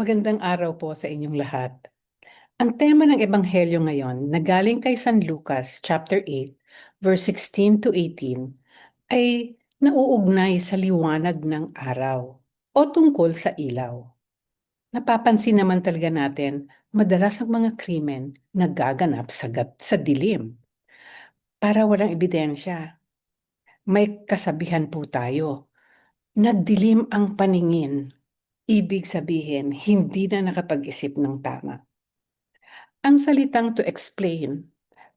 Magandang araw po sa inyong lahat. Ang tema ng Ebanghelyo ngayon na galing kay San Lucas chapter 8 verse 16 to 18 ay nauugnay sa liwanag ng araw o tungkol sa ilaw. Napapansin naman talaga natin madalas ang mga krimen nagaganap sa, sa dilim. Para walang ebidensya. May kasabihan po tayo. Nagdilim ang paningin Ibig sabihin, hindi na nakapag-isip ng tama. Ang salitang to explain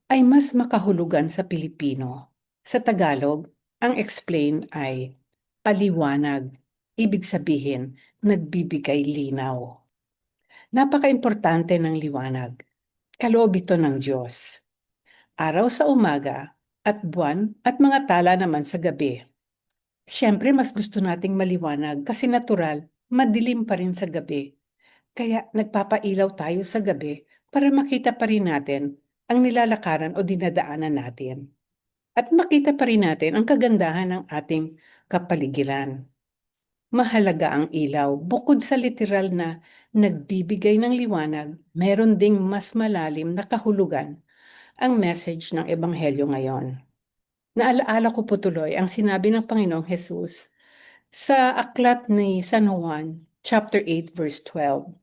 ay mas makahulugan sa Pilipino. Sa Tagalog, ang explain ay paliwanag, ibig sabihin, nagbibigay linaw. Napaka-importante ng liwanag. Kaloob ito ng Diyos. Araw sa umaga at buwan at mga tala naman sa gabi. Siyempre, mas gusto nating maliwanag kasi natural madilim pa rin sa gabi. Kaya nagpapailaw tayo sa gabi para makita pa rin natin ang nilalakaran o dinadaanan natin. At makita pa rin natin ang kagandahan ng ating kapaligiran. Mahalaga ang ilaw. Bukod sa literal na nagbibigay ng liwanag, meron ding mas malalim na kahulugan ang message ng Ebanghelyo ngayon. Naalaala ko po tuloy ang sinabi ng Panginoong Hesus sa aklat ni San Juan, chapter 8, verse 12.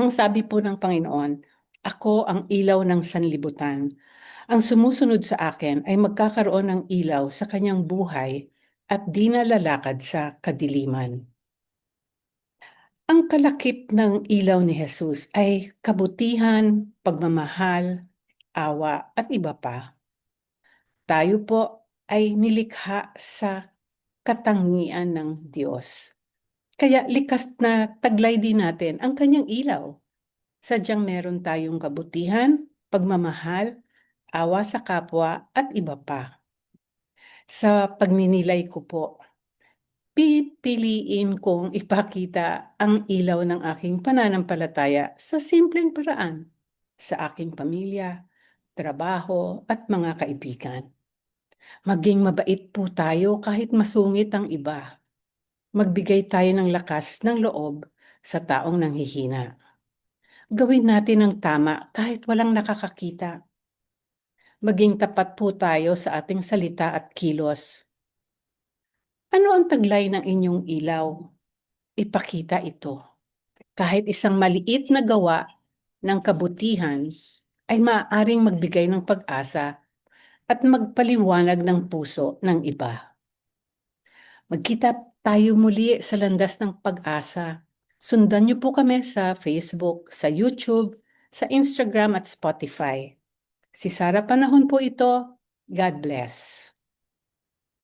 Ang sabi po ng Panginoon, Ako ang ilaw ng sanlibutan. Ang sumusunod sa akin ay magkakaroon ng ilaw sa kanyang buhay at di na lalakad sa kadiliman. Ang kalakip ng ilaw ni Jesus ay kabutihan, pagmamahal, awa at iba pa. Tayo po ay nilikha sa katangian ng Diyos. Kaya likas na taglay din natin ang kanyang ilaw. Sadyang meron tayong kabutihan, pagmamahal, awa sa kapwa at iba pa. Sa pagninilay ko po, pipiliin kong ipakita ang ilaw ng aking pananampalataya sa simpleng paraan sa aking pamilya, trabaho at mga kaibigan. Maging mabait po tayo kahit masungit ang iba. Magbigay tayo ng lakas ng loob sa taong nanghihina. Gawin natin ang tama kahit walang nakakakita. Maging tapat po tayo sa ating salita at kilos. Ano ang taglay ng inyong ilaw? Ipakita ito. Kahit isang maliit na gawa ng kabutihan ay maaaring magbigay ng pag-asa at magpaliwanag ng puso ng iba. Magkita tayo muli sa landas ng pag-asa. Sundan niyo po kami sa Facebook, sa YouTube, sa Instagram at Spotify. Si Sara Panahon po ito. God bless.